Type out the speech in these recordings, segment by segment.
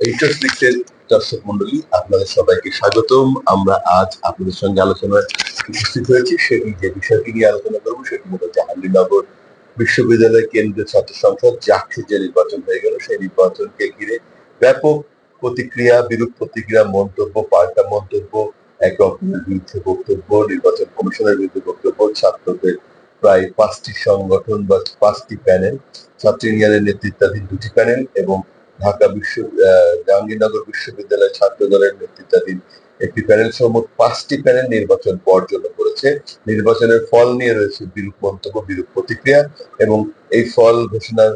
ইন্টারফ্লিক্সের দর্শক মন্ডলী আপনাদের সবাইকে স্বাগতম। আমরা আজ আপনাদের সঙ্গে আলোচনায় উপস্থিত হয়েছি। সেটি যে বিষয়টি নিয়ে আলোচনা করব, সেটি হলো জাহাঙ্গীরনগর বিশ্ববিদ্যালয় কেন্দ্রীয় ছাত্র সংসদ জাকসু যে নির্বাচন হয়ে গেল, সেই নির্বাচনকে ঘিরে ব্যাপক প্রতিক্রিয়া, বিরূপ প্রতিক্রিয়া, মন্তব্য, পাল্টা মন্তব্য, একে অপরের বিরুদ্ধে বক্তব্য, নির্বাচন কমিশনের বিরুদ্ধে বক্তব্য, ছাত্রদের প্রায় পাঁচটি সংগঠন বা পাঁচটি প্যানেল, ছাত্র ইউনিয়নের নেতৃত্বাধীন দুটি প্যানেল এবং ঢাকা বিশ্ব জাহাঙ্গীরনগর বিশ্ববিদ্যালয় ছাত্র দলের নেতৃত্বাধীন একটি প্যানেল সহ মোট পাঁচটি প্যানেল নির্বাচন বর্জন করেছে। নির্বাচনের ফল নিয়ে রয়েছে বিরূপ মন্তব্য, বিরূপ প্রতিক্রিয়া এবং এই ফল ঘোষণার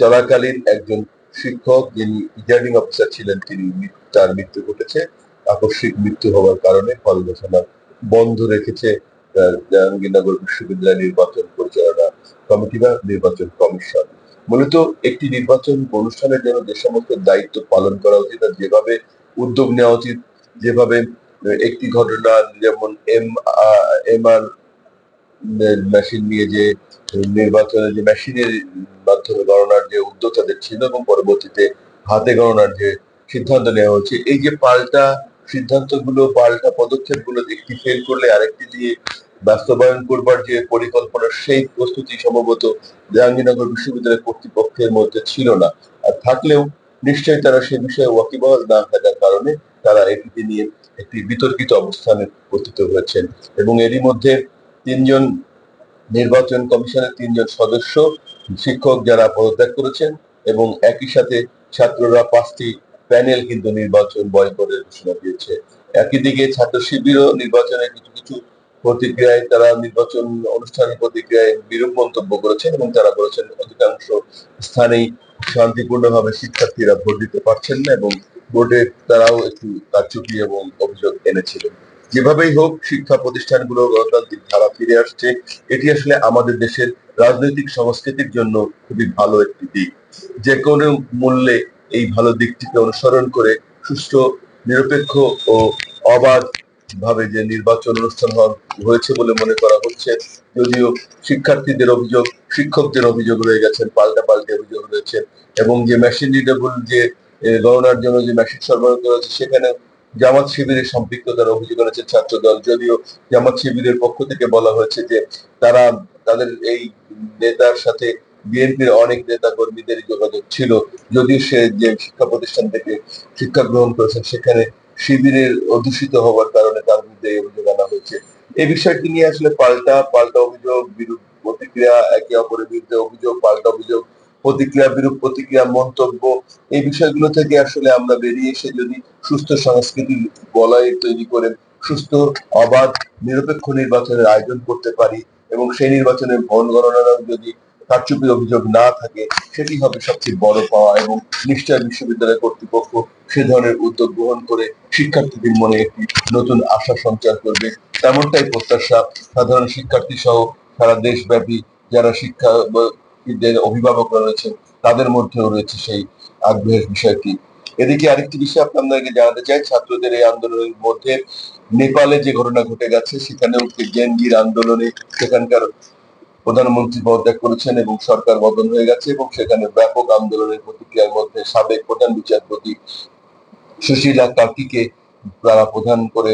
চলাকালীন একজন শিক্ষক যিনি রিটার্নিং অফিসার ছিলেন, তিনি তার মৃত্যু ঘটেছে। আকস্মিক মৃত্যু হওয়ার কারণে ফল ঘোষণা বন্ধ রেখেছে জাহাঙ্গীরনগর বিশ্ববিদ্যালয় নির্বাচন পরিচালনা কমিটি বা নির্বাচন কমিশন। মূলত একটি নির্বাচন অনুষ্ঠানের জন্য যে সমস্ত দায়িত্ব পালন করা উচিত আর যেভাবে উদ্যোগ নেওয়া উচিত, যেভাবে একটি ঘটনা যেমন এম এম আর মেশিন নিয়ে যে নির্বাচনে যে মেশিনের মাধ্যমে গণনার যে উদ্যোগ তাদের ছিল এবং পরবর্তীতে হাতে গণনার যে সিদ্ধান্ত নেওয়া হচ্ছে, এই যে পাল্টা সিদ্ধান্তগুলো, পাল্টা পদক্ষেপগুলো একটি ফেল করলে আরেকটি দিয়ে বাস্তবায়ন করবার যে পরিকল্পনা, সেই প্রস্তুতি সম্ভবত জাহাঙ্গীরনগর বিশ্ববিদ্যালয় কর্তৃপক্ষের মধ্যে ছিল না। আর থাকলেও নিশ্চয়ই তারা সে বিষয়ে ওয়াকিবহাল না থাকার কারণে তারা এটিকে নিয়ে একটি বিতর্কিত অবস্থানে পতিত হয়েছেন। এবং এরই মধ্যে তিনজন নির্বাচন কমিশনের তিনজন সদস্য, শিক্ষক যারা পদত্যাগ করেছেন এবং একই সাথে ছাত্ররা পাঁচটি প্যানেল কিন্তু নির্বাচন বয়কটের ঘোষণা দিয়েছে। একই দিকে ছাত্র শিবিরও নির্বাচনের কিছু প্রতিক্রিয়ায় তারা নির্বাচন অনুষ্ঠানের প্রতিক্রিয়ায় বিরূপ মন্তব্য করেছেন এবং তারা বলেছেন অধিকাংশ স্থানেই শান্তিপূর্ণভাবে শিক্ষার্থীরা ভোট দিতে পারছেন না এবং ভোটে তারাও একটু কারচুপি এবং অভিযোগ এনেছিলেন যেভাবেই হোক, শিক্ষা প্রতিষ্ঠানগুলো গণতান্ত্রিক ধারা ফিরে আসছে। এটি আসলে আমাদের দেশের রাজনৈতিক সংস্কৃতির জন্য খুবই ভালো একটি দিক। যে কোনো মূল্যে এই ভালো দিকটিকে অনুসরণ করে সুষ্ঠু, নিরপেক্ষ ও অবাধ ভাবে যে নির্বাচন অনুষ্ঠান হয়েছে বলে মনে করা হচ্ছে। যদিও শিক্ষার্থীদের অভিযোগ, শিক্ষকদের অভিযোগ রয়ে গেছেন পাল্টা পাল্টে অভিযোগ রয়েছে এবং যে মেশিন রিডেবল যে গণনার জন্য যে মেশিন সরবরাহ করা হচ্ছে, সেখানে জামাত শিবিরের সম্পৃক্ততার অভিযোগ এনেছে ছাত্র দল যদিও জামাত শিবিরের পক্ষ থেকে বলা হয়েছে যে, তারা তাদের এই নেতার সাথে বিএনপির অনেক নেতা কর্মীদের যোগাযোগ ছিল। যদিও সে যে শিক্ষা প্রতিষ্ঠান থেকে শিক্ষা গ্রহণ করেছেন, সেখানে শিবিরের অদূষিত হওয়ার কারণে তার বিরুদ্ধে এই অভিযোগ আনা হয়েছে। এই বিষয়টি নিয়ে আসলে পাল্টা পাল্টা অভিযোগ, বিরূপ প্রতিক্রিয়া, একে অপরের বিরুদ্ধে অভিযোগ, পাল্টা অভিযোগ, প্রতিক্রিয়া, বিরূপ প্রতিক্রিয়া, মন্তব্য, এই বিষয়গুলো থেকে আসলে আমরা বেরিয়ে এসে যদি সুস্থ সংস্কৃতি বলয় তৈরি করে সুস্থ, অবাধ, নিরপেক্ষ নির্বাচনের আয়োজন করতে পারি এবং সেই নির্বাচনের ভোট গণনার যদি কারচুপির অভিযোগ না থাকে, সেটি হবে সবচেয়ে বড় পাওয়া এবং নিশ্চয় বিশ্ববিদ্যালয় কর্তৃপক্ষ সে ধরনের উদ্যোগ গ্রহণ করে শিক্ষার্থীদের মনে একটি নতুন আশা সঞ্চার করবে। তেমনটাই প্রত্যাশা সাধারণ শিক্ষার্থী সহ সারা দেশব্যাপী যারা শিক্ষা অভিভাবকরা রয়েছেন, তাদের মধ্যেও রয়েছে সেই আগ্রহের বিষয়টি। এদিকে আরেকটি বিষয় আপনাদেরকে জানাতে চাই, ছাত্রদের এই আন্দোলনের মধ্যে নেপালে যে ঘটনা ঘটে গেছে, সেখানেও গেঞ্জির আন্দোলনে সেখানকার প্রধানমন্ত্রী পদত্যাগ করেছেন এবং সরকার বদল হয়ে গেছে এবং সেখানে ব্যাপক আন্দোলনের প্রতিক্রিয়ার মধ্যে সাবেক প্রধান বিচারপতি সুশীলা কার্তিকে তারা প্রধান করে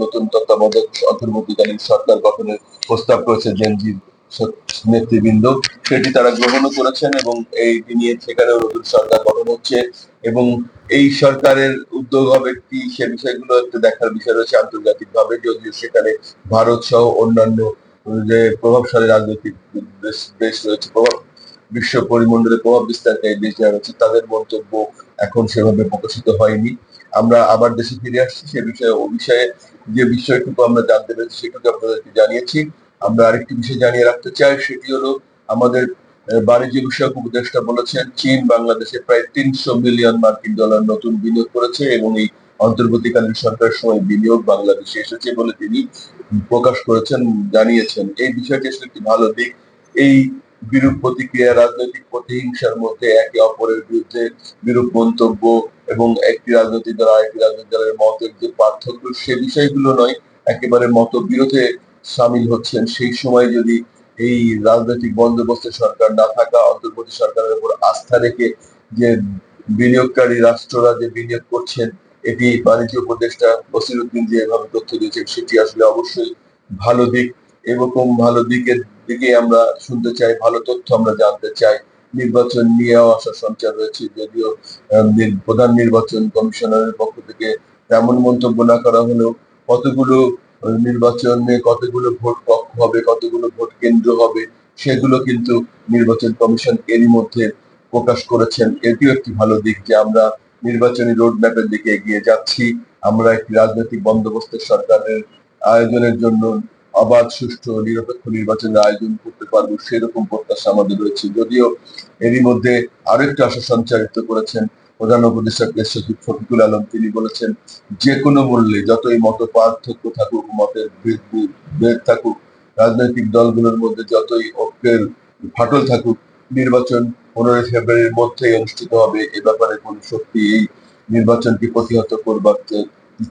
নতুন তত্ত্বাবধায়ক অন্তর্বর্তীকালীন সরকার গঠনের প্রস্তাব করেছে জেনজির নেতৃবৃন্দ। সেটি তারা গ্রহণও করেছেন এবং এই নিয়ে সেখানেও নতুন সরকার গঠন হচ্ছে এবং এই সরকারের উদ্যোগ হবে কি সে বিষয়গুলো একটু দেখার বিষয় রয়েছে আন্তর্জাতিক ভাবে যদিও সেখানে ভারত সহ অন্যান্য যে প্রভাবশালী রাজনৈতিক দেশ রয়েছে, প্রভাব, বিশ্ব পরিমণ্ডলে প্রভাব বিস্তারকারী দেশ যারা রয়েছে। তাদের মন্তব্য এখন সেভাবে প্রকাশিত হয়নি। আমরা আবার দেশে ফিরে আসছি, সে বিষয়ে, ও বিষয়ে যে বিষয়টুকু আমরা জানতে পেরেছি সেটুকু আপনাদেরকে জানিয়েছি। আমরা আরেকটি বিষয় জানিয়ে রাখতে চাই, সেটি হলো আমাদের বাণিজ্য বিষয়ক উপদেষ্টা বলেছেন, চীন বাংলাদেশে প্রায় তিনশো মিলিয়ন মার্কিন ডলার নতুন বিনিয়োগ করেছে এবং এই অন্তর্বর্তীকালীন সরকারের সময় বিনিয়োগ বাংলাদেশে এসেছে বলে তিনি প্রকাশ করেছেন, জানিয়েছেন। এই বিষয়টি আসলে একটি ভালো দিক। এই বিরূপ প্রতিক্রিয়া, রাজনৈতিক প্রতিহিংসার মধ্যে একে অপরের বিরুদ্ধে বিরূপ মন্তব্য এবং একটি রাজনৈতিক দল আরেকটি রাজনৈতিক দলের মতের যে পার্থক্য, সে বিষয়গুলো নয়, একেবারে মতবিরোধে সামিল হচ্ছেন। সেই সময় যদি এই রাজনৈতিক বন্দোবস্তের সরকার না থাকা, অন্তর্বর্তী সরকারের উপর আস্থা রেখে যে বিনিয়োগকারী রাষ্ট্ররা যে বিনিয়োগ করছেন এটি বাণিজ্য উপদেষ্টা বসিরুদ্দিন যে এভাবে তথ্য দিয়েছেন, সেটি আসলে অবশ্যই ভালো দিক। এরকম ভালো দিকের দিকে আমরা শুনতে চাই, ভালো তথ্য আমরা জানতে চাই। নির্বাচন নিয়েও আশা সঞ্চার রয়েছে, যদিও প্রধান নির্বাচন কমিশনারের পক্ষ থেকে তেমন মন্তব্য না করা হলেও কতগুলো নির্বাচনে কতগুলো ভোট কক্ষ হবে, কতগুলো ভোট কেন্দ্র হবে, সেগুলো কিন্তু নির্বাচন কমিশন এরই মধ্যে প্রকাশ করেছেন। এটিও একটি ভালো দিক যে আমরা নির্বাচনী রোড ম্যাপের দিকে এগিয়ে যাচ্ছি। আমরা একটি রাজনৈতিক বন্দোবস্তের সরকারের আয়োজনের জন্য অবাধ, সুষ্ঠু, নিরপেক্ষ নির্বাচনের আয়োজন করতে পারব, সেরকম প্রত্যাশা আমাদের রয়েছে। যদিও এরই মধ্যে আরও একটি আশা সঞ্চারিত করেছেন প্রধান উপদেষ্টা প্রেস সচিব শফিকুল আলম। তিনি বলেছেন যে কোনো মূল্যে যতই মত পার্থক্য থাকুক, মতের ভেদ থাকুক, রাজনৈতিক দলগুলোর মধ্যে যতই ঐক্যের ফাটল থাকুক, নির্বাচন পনেরোই ফেব্রুয়ারির মধ্যেই অনুষ্ঠিত হবে। এ ব্যাপারে কোন শক্তি এই নির্বাচনকে প্রতিহত করবার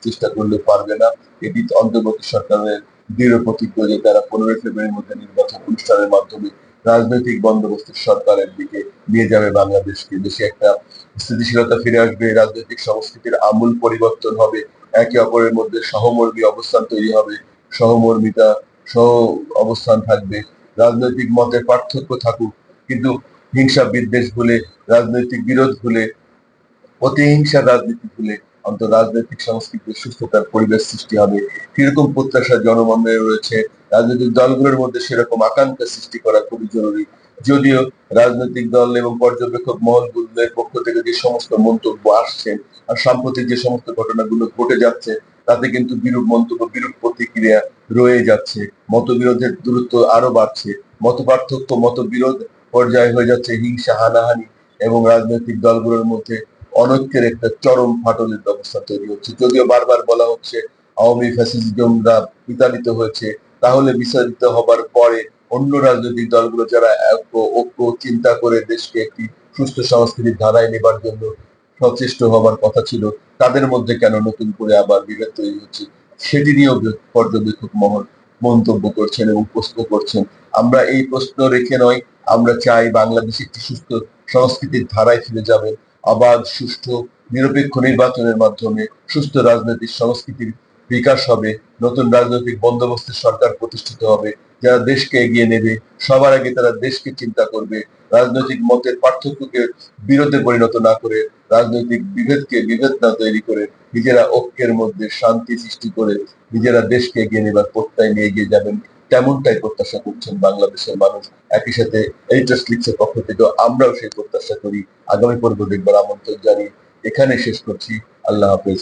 চেষ্টা করলে পারবে না। এটি অন্তর্বর্তী সরকারের দৃঢ় প্রতিজ্ঞ যে তারা পনেরোই ফেব্রুয়ারির মধ্যে নির্বাচন অনুষ্ঠানের মাধ্যমে রাজনৈতিক বন্দোবস্তের সরকারের দিকে নিয়ে যাবে বাংলাদেশকে। দেশে একটা স্থিতিশীলতা ফিরে আসবে, রাজনৈতিক সংস্কৃতির আমূল পরিবর্তন হবে, একে অপরের মধ্যে সহমর্মী অবস্থান তৈরি হবে, সহমর্মিতা সহ অবস্থান থাকবে, রাজনৈতিক মতের পার্থক্য থাকুক। কিন্তু হিংসা বিদ্বেষ ভুলে রাজনৈতিক বিরোধ ভুলে প্রতিহিংসা রাজনীতি ভুলে অন্তত রাজনৈতিক সংস্কৃতির সুস্থতার পরিবেশ সৃষ্টি হবে। কীরকম প্রত্যাশা জনমনে রয়েছে? রাজনৈতিক দলগুলোর মধ্যে সেরকম আকাঙ্ক্ষা সৃষ্টি করা খুবই জরুরি। যদিও রাজনৈতিক দল এবং পর্যবেক্ষক মহলগুলোর পক্ষ থেকে যে সমস্ত মন্তব্য আসছে আর সাম্প্রতিক যে সমস্ত ঘটনাগুলো ঘটে যাচ্ছে, তাতে কিন্তু বিরূপ মন্তব্য, বিরূপ প্রতিক্রিয়া রয়ে যাচ্ছে। মতবিরোধের দূরত্ব আরও বাড়ছে। মত পার্থক্য মতবিরোধ পর্যায়ে হয়ে যাচ্ছে হিংসা, হানাহানি এবং রাজনৈতিক দলগুলোর মধ্যে অনৈক্যের একটা চরম ফাটলের ব্যবস্থা তৈরি হচ্ছে। যদিও বারবার বলা হচ্ছে আওয়ামী ফ্যাসিজমরা বিতাড়িত হয়েছে, তাহলে বিতাড়িত হবার পরে অন্য রাজনৈতিক দলগুলো যারা ঐক্য চিন্তা করে দেশকে একটি সুস্থ সংস্কৃতির ধারায় নেবার জন্য সচেষ্ট হবার কথা ছিল, তাদের মধ্যে কেন নতুন করে আবার বিভেদ তৈরি হচ্ছে, সেটি নিয়েও পর্যবেক্ষক মহল মন্তব্য করছেন এবং প্রশ্ন করছেন আমরা এই প্রশ্ন রেখে নয়, আমরা চাই বাংলাদেশ একটি সুস্থ সংস্কৃতির ধারায় ফিরে যাবে। আবার সুষ্ঠু, নিরপেক্ষ নির্বাচনের মাধ্যমে সুস্থ রাজনৈতিক সংস্কৃতির বিকাশ হবে, নতুন রাজনৈতিক বন্দোবস্তের সরকার প্রতিষ্ঠিত হবে। যারা দেশকে এগিয়ে নেবে, সবার আগে তারা দেশকে চিন্তা করবে, রাজনৈতিক মতের পার্থক্যকে বিরোধে পরিণত না করে, রাজনৈতিক বিভেদকে বিভেদ না তৈরি করে নিজেরা ঐক্যের মধ্যে শান্তি সৃষ্টি করে নিজেরা দেশকে এগিয়ে নেবার প্রত্যয় নিয়ে এগিয়ে যাবেন। তেমনটাই প্রত্যাশা করছেন বাংলাদেশের মানুষ। একই সাথে এইচএস লিক্সের পক্ষ থেকে আমরাও সেই প্রত্যাশা করি। আগামী পর্ব দেখবার আমন্ত্রণ জানি এখানে শেষ করছি। আল্লাহ হাফেজ।